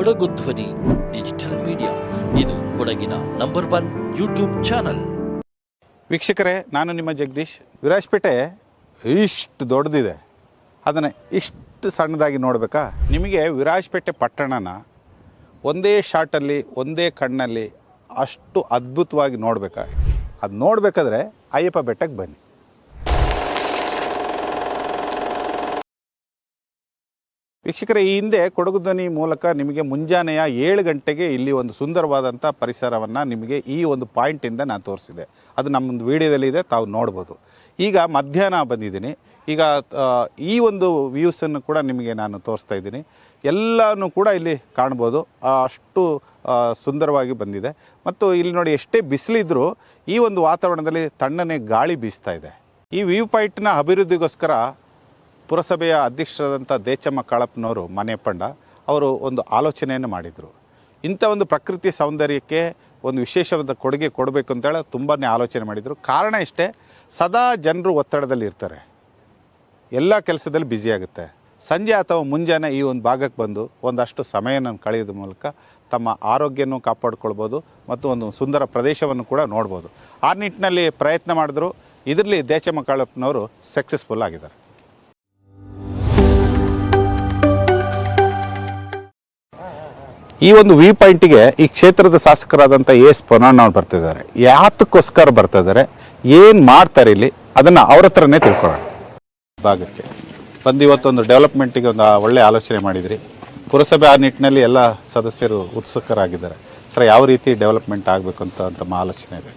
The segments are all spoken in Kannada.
ಕೊಡಗು ಧ್ವನಿ, ಡಿಜಿಟಲ್ ಮೀಡಿಯಾ. ಇದು ಕೊಡಗಿನ ನಂಬರ್ ಒನ್ ಯೂಟ್ಯೂಬ್ ಚಾನಲ್. ವೀಕ್ಷಕರೇ, ನಾನು ನಿಮ್ಮ ಜಗದೀಶ್. ವಿರಾಜ್ಪೇಟೆ ಇಷ್ಟು ದೊಡ್ಡದಿದೆ. ಅದನ್ನು ಇಷ್ಟು ಸಣ್ಣದಾಗಿ ನೋಡಬೇಕಾ? ನಿಮಗೆ ವಿರಾಜ್ಪೇಟೆ ಪಟ್ಟಣನ ಒಂದೇ ಶಾಟಲ್ಲಿ, ಒಂದೇ ಕಣ್ಣಲ್ಲಿ ಅಷ್ಟು ಅದ್ಭುತವಾಗಿ ನೋಡಬೇಕಾ? ಅದು ನೋಡಬೇಕಾದ್ರೆ ಅಯ್ಯಪ್ಪ ಬೆಟ್ಟಕ್ಕೆ ಬನ್ನಿ. ವೀಕ್ಷಕರೇ, ಈ ಹಿಂದೆ ಕೊಡಗು ಧ್ವನಿ ಮೂಲಕ ನಿಮಗೆ ಮುಂಜಾನೆಯ ಏಳು ಗಂಟೆಗೆ ಇಲ್ಲಿ ಒಂದು ಸುಂದರವಾದಂಥ ಪರಿಸರವನ್ನು ನಿಮಗೆ ಈ ಒಂದು ಪಾಯಿಂಟಿಂದ ನಾನು ತೋರಿಸಿದೆ. ಅದು ನಮ್ಮೊಂದು ವಿಡಿಯೋದಲ್ಲಿದೆ ತಾವು ನೋಡ್ಬೋದು. ಈಗ ಮಧ್ಯಾಹ್ನ ಬಂದಿದ್ದೀನಿ. ಈಗ ಈ ಒಂದು ವ್ಯೂಸನ್ನು ಕೂಡ ನಿಮಗೆ ನಾನು ತೋರಿಸ್ತಾ ಇದ್ದೀನಿ. ಎಲ್ಲನೂ ಕೂಡ ಇಲ್ಲಿ ಕಾಣ್ಬೋದು. ಅಷ್ಟು ಸುಂದರವಾಗಿ ಬಂದಿದೆ. ಮತ್ತು ಇಲ್ಲಿ ನೋಡಿ, ಎಷ್ಟೇ ಬಿಸಿಲಿದ್ರೂ ಈ ಒಂದು ವಾತಾವರಣದಲ್ಲಿ ತಣ್ಣನೆ ಗಾಳಿ ಬೀಸ್ತಾ ಇದೆ. ಈ ವ್ಯೂ ಪಾಯಿಂಟ್ನ ಅಭಿವೃದ್ಧಿಗೋಸ್ಕರ ಪುರಸಭೆಯ ಅಧ್ಯಕ್ಷರಾದಂಥ ದೇಚಮ್ಮ ಕಾಳಪ್ಪನವರು, ಮನೆ ಪಂಡ, ಅವರು ಒಂದು ಆಲೋಚನೆಯನ್ನು ಮಾಡಿದರು. ಇಂಥ ಒಂದು ಪ್ರಕೃತಿ ಸೌಂದರ್ಯಕ್ಕೆ ಒಂದು ವಿಶೇಷವಾದ ಕೊಡುಗೆ ಕೊಡಬೇಕು ಅಂತೇಳಿ ತುಂಬಾ ಆಲೋಚನೆ ಮಾಡಿದರು. ಕಾರಣ ಇಷ್ಟೇ, ಸದಾ ಜನರು ಒತ್ತಡದಲ್ಲಿ ಇರ್ತಾರೆ. ಎಲ್ಲ ಕೆಲಸದಲ್ಲಿ ಬ್ಯುಸಿ ಆಗುತ್ತೆ. ಸಂಜೆ ಅಥವಾ ಮುಂಜಾನೆ ಈ ಒಂದು ಭಾಗಕ್ಕೆ ಬಂದು ಒಂದಷ್ಟು ಸಮಯನ ಕಳೆಯೋದ್ರ ಮೂಲಕ ತಮ್ಮ ಆರೋಗ್ಯವನ್ನು ಕಾಪಾಡ್ಕೊಳ್ಬೋದು ಮತ್ತು ಒಂದು ಸುಂದರ ಪ್ರದೇಶವನ್ನು ಕೂಡ ನೋಡ್ಬೋದು. ಆ ನಿಟ್ಟಿನಲ್ಲಿ ಪ್ರಯತ್ನ ಮಾಡಿದ್ರು. ಇದರಲ್ಲಿ ದೇಚಮ್ಮ ಕಾಳಪ್ಪನವರು ಸಕ್ಸಸ್ಫುಲ್ ಆಗಿದ್ದಾರೆ. ಈ ಒಂದು ವಿ ಪಾಯಿಂಟಿಗೆ ಈ ಕ್ಷೇತ್ರದ ಶಾಸಕರಾದಂಥ ಎ ಎಸ್ ಪೊನ್ನಣ್ಣವ್ರು ಬರ್ತಿದ್ದಾರೆ. ಯಾತಕ್ಕೋಸ್ಕರ ಬರ್ತಿದ್ದಾರೆ? ಏನು ಮಾಡ್ತಾರೆ ಇಲ್ಲಿ? ಅದನ್ನು ಅವ್ರ ಹತ್ರನೇ ತಿಳ್ಕೊಳ್ಳೋಣ. ಭಾಗಕ್ಕೆ. ಬಂದು ಇವತ್ತೊಂದು ಡೆವಲಪ್ಮೆಂಟಿಗೆ ಒಂದು ಒಳ್ಳೆ ಆಲೋಚನೆ ಮಾಡಿದ್ರಿ. ಪುರಸಭೆ ಆ ನಿಟ್ಟಿನಲ್ಲಿ ಎಲ್ಲ ಸದಸ್ಯರು ಉತ್ಸುಕರಾಗಿದ್ದಾರೆ. ಸರ್, ಯಾವ ರೀತಿ ಡೆವಲಪ್ಮೆಂಟ್ ಆಗಬೇಕು ಅಂತ ತಮ್ಮ ಆಲೋಚನೆ ಇದೆ?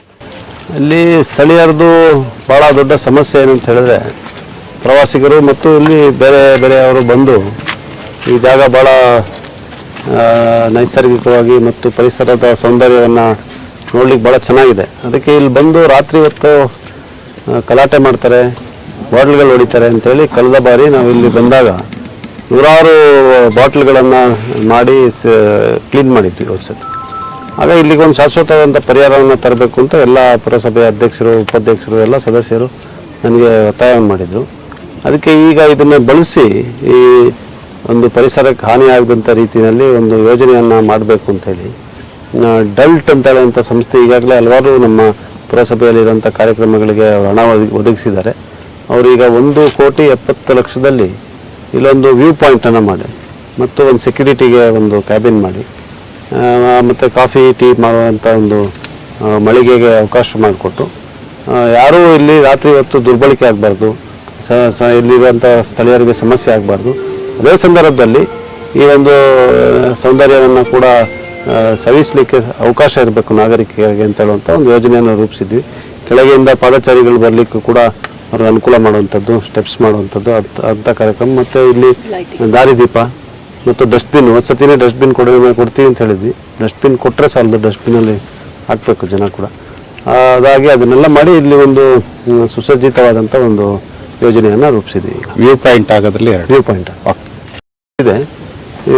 ಇಲ್ಲಿ ಸ್ಥಳೀಯರದು ಭಾಳ ದೊಡ್ಡ ಸಮಸ್ಯೆ ಏನು ಅಂತ ಹೇಳಿದ್ರೆ, ಪ್ರವಾಸಿಗರು ಮತ್ತು ಇಲ್ಲಿ ಬೇರೆ ಬೇರೆಯವರು ಬಂದು ಈ ಜಾಗ ಭಾಳ ನೈಸರ್ಗಿಕವಾಗಿ ಮತ್ತು ಪರಿಸರದ ಸೌಂದರ್ಯವನ್ನು ನೋಡ್ಲಿಕ್ಕೆ ಭಾಳ ಚೆನ್ನಾಗಿದೆ. ಅದಕ್ಕೆ ಇಲ್ಲಿ ಬಂದು ರಾತ್ರಿ ಹೊತ್ತು ಗಲಾಟೆ ಮಾಡ್ತಾರೆ, ಬಾಟ್ಲ್ಗಳು ಹೊಡಿತಾರೆ ಅಂತೇಳಿ ಕಳೆದ ಬಾರಿ ನಾವು ಇಲ್ಲಿ ಬಂದಾಗ ನೂರಾರು ಬಾಟ್ಲ್ಗಳನ್ನು ಮಾಡಿ ಕ್ಲೀನ್ ಮಾಡಿದ್ವಿ ಸತಿ. ಆಗ ಇಲ್ಲಿಗೆ ಒಂದು ಶಾಶ್ವತವಾದಂಥ ಪರಿಹಾರವನ್ನು ತರಬೇಕು ಅಂತ ಎಲ್ಲ ಪುರಸಭೆ ಅಧ್ಯಕ್ಷರು, ಉಪಾಧ್ಯಕ್ಷರು, ಎಲ್ಲ ಸದಸ್ಯರು ನನಗೆ ಒತ್ತಾಯ ಮಾಡಿದರು. ಅದಕ್ಕೆ ಈಗ ಇದನ್ನು ಬಳಸಿ ಈ ಒಂದು ಪರಿಸರಕ್ಕೆ ಹಾನಿಯಾಗದಂಥ ರೀತಿಯಲ್ಲಿ ಒಂದು ಯೋಜನೆಯನ್ನು ಮಾಡಬೇಕು ಅಂತೇಳಿ ಡಲ್ಟ್ ಅಂತ ಹೇಳುವಂಥ ಸಂಸ್ಥೆ ಈಗಾಗಲೇ ಹಲವಾರು ನಮ್ಮ ಪುರಸಭೆಯಲ್ಲಿರುವಂಥ ಕಾರ್ಯಕ್ರಮಗಳಿಗೆ ಹಣ ಒದಗಿ- ಒದಗಿಸಿದ್ದಾರೆ. ಅವರೀಗ ಒಂದು ಕೋಟಿ ಎಪ್ಪತ್ತು ಲಕ್ಷದಲ್ಲಿ ಇಲ್ಲೊಂದು ವ್ಯೂ ಪಾಯಿಂಟನ್ನು ಮಾಡಿ, ಮತ್ತು ಒಂದು ಸೆಕ್ಯೂರಿಟಿಗೆ ಒಂದು ಕ್ಯಾಬಿನ್ ಮಾಡಿ ಮತ್ತು ಕಾಫಿ, ಟೀ ಮಾಡುವಂಥ ಒಂದು ಮಳಿಗೆಗೆ ಅವಕಾಶ ಮಾಡಿಕೊಟ್ಟು ಯಾರೂ ಇಲ್ಲಿ ರಾತ್ರಿ ಹೊತ್ತು ದುರ್ಬಳಕೆ ಆಗಬಾರ್ದು, ಸ ಇಲ್ಲಿರುವಂಥ ಸ್ಥಳೀಯರಿಗೆ ಸಮಸ್ಯೆ ಆಗಬಾರ್ದು ಅದೇ ಸಂದರ್ಭದಲ್ಲಿ ಈ ಒಂದು ಸೌಂದರ್ಯವನ್ನು ಕೂಡ ಸವಿಸಲಿಕ್ಕೆ ಅವಕಾಶ ಇರಬೇಕು ನಾಗರಿಕರಿಗೆ ಅಂತ ಹೇಳುವಂಥ ಒಂದು ಯೋಜನೆಯನ್ನು ರೂಪಿಸಿದ್ವಿ. ಕೆಳಗೆಯಿಂದ ಪಾದಚಾರಿಗಳು ಬರಲಿಕ್ಕೂ ಕೂಡ ಅವ್ರಿಗೆ ಅನುಕೂಲ ಮಾಡುವಂಥದ್ದು ಸ್ಟೆಪ್ಸ್ ಮಾಡುವಂಥದ್ದು ಅಂತ ಅಂಥ ಕಾರ್ಯಕ್ರಮ. ಮತ್ತು ಇಲ್ಲಿ ದಾರಿದೀಪ ಮತ್ತು ಡಸ್ಟ್ಬಿನ್ ಒಂದ್ಸತಿನೇ ಡಸ್ಟ್ಬಿನ್ ಕೊಡ ಕೊಡ್ತೀವಿ ಅಂತ ಹೇಳಿದ್ವಿ. ಡಸ್ಟ್ಬಿನ್ ಕೊಟ್ಟರೆ ಸಾಲದು ಡಸ್ಟ್ಬಿನಲ್ಲಿ ಹಾಕಬೇಕು ಜನ ಕೂಡ. ಹಾಗಾಗಿ ಅದಾಗಿ ಅದನ್ನೆಲ್ಲ ಮಾಡಿ ಇಲ್ಲಿ ಒಂದು ಸುಸಜ್ಜಿತವಾದಂಥ ಒಂದು ಯೋಜನೆಯನ್ನು ರೂಪಿಸಿದೆ ಈಗ. ವ್ಯೂ ಪಾಯಿಂಟ್ ಆಗೋದ್ರಲ್ಲಿ ಎರಡು. View point. ಇದೆ. ಈ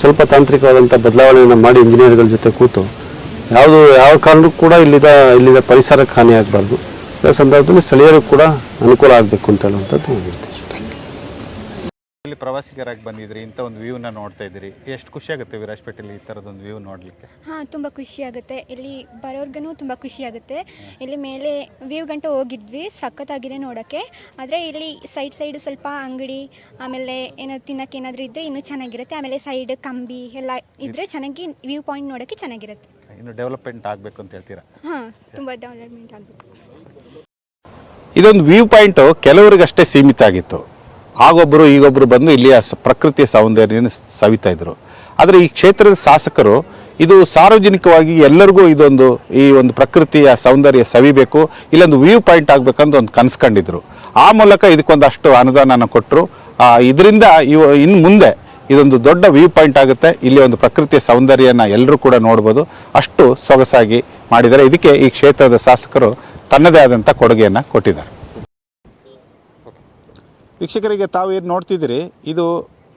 ಸ್ವಲ್ಪ ತಾಂತ್ರಿಕವಾದಂಥ ಬದಲಾವಣೆಯನ್ನು ಮಾಡಿ ಇಂಜಿನಿಯರ್ಗಳ ಜೊತೆ ಕೂತು ಯಾವುದು ಯಾವ ಕಾರಣಕ್ಕೂ ಕೂಡ ಇಲ್ಲಿದ ಇಲ್ಲಿದ ಪರಿಸರಕ್ಕೆ ಹಾನಿ ಆಗಬಾರ್ದು ಅದೇ ಸಂದರ್ಭದಲ್ಲಿ ಸ್ಥಳೀಯರು ಕೂಡ ಅನುಕೂಲ ಆಗಬೇಕು ಅಂತ ಹೇಳುವಂಥದ್ದು ಇಲ್ಲಿ ಪ್ರವಾಸಿಗರಾಗಿ ಬಂದಿದ್ರಿ ಇಂಥ ಒಂದು ವ್ಯೂನ ನೋಡ್ತಾ ಇದ್ರಿ ಎಷ್ಟು ಖುಷಿ ಆಗುತ್ತೆ ವಿರಾಜಪೇಟೆಯಲ್ಲಿ ಈ ಥರದೊಂದು ವ್ಯೂ ನೋಡಲಿಕ್ಕೆ? ಹಾಂ ತುಂಬ ಖುಷಿ ಆಗುತ್ತೆ. ಇಲ್ಲಿ ಬರೋರ್ಗನು ತುಂಬ ಖುಷಿ ಆಗುತ್ತೆ. ಇಲ್ಲಿ ಮೇಲೆ ವ್ಯೂ ಗಂಟೆ ಹೋಗಿದ್ವಿ ಸಖತ್ತಾಗಿದೆ ನೋಡೋಕ್ಕೆ ಆದರೆ ಇಲ್ಲಿ ಸೈಡ್ ಸೈಡ್ ಸ್ವಲ್ಪ ಅಂಗಡಿ ಆಮೇಲೆ ಏನೋ ತಿನ್ನಕ್ಕೆ ಏನಾದರೂ ಇದ್ದರೆ ಇನ್ನೂ ಚೆನ್ನಾಗಿರುತ್ತೆ. ಆಮೇಲೆ ಸೈಡ್ ಕಂಬಿ ಎಲ್ಲ ಇದ್ದರೆ ಚೆನ್ನಾಗಿ ವ್ಯೂ ಪಾಯಿಂಟ್ ನೋಡೋಕ್ಕೆ ಚೆನ್ನಾಗಿರುತ್ತೆ. ಇನ್ನು ಡೆವಲಪ್ಮೆಂಟ್ ಆಗಬೇಕು ಅಂತ ಹೇಳ್ತೀರಾ? ಹಾಂ ತುಂಬ ಡೆವಲಪ್ಮೆಂಟ್ ಆಗಬೇಕು. ಇದೊಂದು ವ್ಯೂ ಪಾಯಿಂಟು ಕೆಲವರಿಗಷ್ಟೇ ಸೀಮಿತ ಆಗಿತ್ತು. ಆಗೊಬ್ಬರು ಈಗೊಬ್ಬರು ಬಂದು ಇಲ್ಲಿಯ ಪ್ರಕೃತಿಯ ಸೌಂದರ್ಯನ ಸವಿತಾ ಇದ್ರು. ಆದರೆ ಈ ಕ್ಷೇತ್ರದ ಶಾಸಕರು, ಇದು ಸಾರ್ವಜನಿಕವಾಗಿ ಎಲ್ಲರಿಗೂ ಇದೊಂದು, ಈ ಒಂದು ಪ್ರಕೃತಿಯ ಸೌಂದರ್ಯ ಸವಿಬೇಕು, ಇಲ್ಲೊಂದು ವ್ಯೂ ಪಾಯಿಂಟ್ ಆಗಬೇಕಂತ ಒಂದು ಕನ್ಸ್ಕೊಂಡಿದ್ರು. ಆ ಮೂಲಕ ಇದಕ್ಕೊಂದಷ್ಟು ಅನುದಾನನ ಕೊಟ್ಟರು ಇದರಿಂದ ಇವ ಇನ್ನು ಮುಂದೆ ಇದೊಂದು ದೊಡ್ಡ ವ್ಯೂ ಪಾಯಿಂಟ್ ಆಗುತ್ತೆ. ಇಲ್ಲಿ ಒಂದು ಪ್ರಕೃತಿಯ ಸೌಂದರ್ಯನ ಎಲ್ಲರೂ ಕೂಡ ನೋಡ್ಬೋದು. ಅಷ್ಟು ಸೊಗಸಾಗಿ ಮಾಡಿದ್ದಾರೆ. ಇದಕ್ಕೆ ಈ ಕ್ಷೇತ್ರದ ಶಾಸಕರು ತನ್ನದೇ ಆದಂಥ ಕೊಡುಗೆಯನ್ನು ಕೊಟ್ಟಿದ್ದಾರೆ. ವೀಕ್ಷಕರಿಗೆ ತಾವು ಏನು ನೋಡ್ತಿದ್ದೀರಿ? ಇದು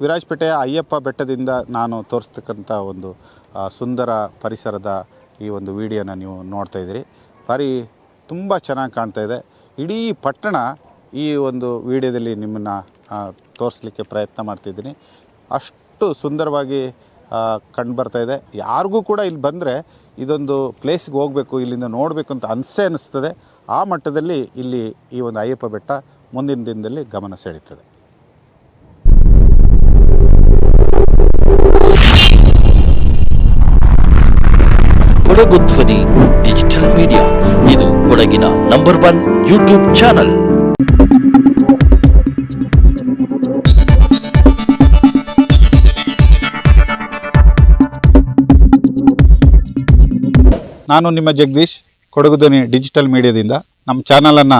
ವಿರಾಜಪೇಟೆಯ ಅಯ್ಯಪ್ಪ ಬೆಟ್ಟದಿಂದ ನಾನು ತೋರಿಸ್ತಕ್ಕಂಥ ಒಂದು ಸುಂದರ ಪರಿಸರದ ಈ ಒಂದು ವಿಡಿಯೋನ ನೀವು ನೋಡ್ತಾ ಇದ್ದೀರಿ. ಭಾರಿ ತುಂಬ ಚೆನ್ನಾಗಿ ಕಾಣ್ತಾ ಇದೆ. ಇಡೀ ಪಟ್ಟಣ ಈ ಒಂದು ವಿಡಿಯೋದಲ್ಲಿ ನಿಮ್ಮನ್ನು ತೋರಿಸ್ಲಿಕ್ಕೆ ಪ್ರಯತ್ನ ಮಾಡ್ತಿದ್ದೀನಿ. ಅಷ್ಟು ಸುಂದರವಾಗಿ ಕಂಡು ಬರ್ತಾ ಇದೆ. ಯಾರಿಗೂ ಕೂಡ ಇಲ್ಲಿ ಬಂದರೆ ಇದೊಂದು ಪ್ಲೇಸ್ಗೆ ಹೋಗಬೇಕು, ಇಲ್ಲಿಂದ ನೋಡಬೇಕು ಅಂತ ಅನಿಸೇ ಅನ್ನಿಸ್ತದೆ ಆ ಮಟ್ಟದಲ್ಲಿ ಇಲ್ಲಿ ಈ ಒಂದು ಅಯ್ಯಪ್ಪ ಬೆಟ್ಟ ಮುಂದಿನ ದಿನದಲ್ಲಿ ಗಮನ ಸೆಳೆಯುತ್ತದೆ. ಕೊಡಗು ಧ್ವನಿ ಡಿಜಿಟಲ್ ಮೀಡಿಯಾ. ಇದು ಕೊಡಗಿನ ನಂಬರ್ ಒನ್ ಯೂಟ್ಯೂಬ್ ಚಾನಲ್. ನಾನು ನಿಮ್ಮ ಜಗದೀಶ್ ಕೊಡಗು ಧ್ವನಿ ಡಿಜಿಟಲ್ ಮೀಡಿಯಾದಿಂದ. ನಮ್ಮ ಚಾನಲನ್ನು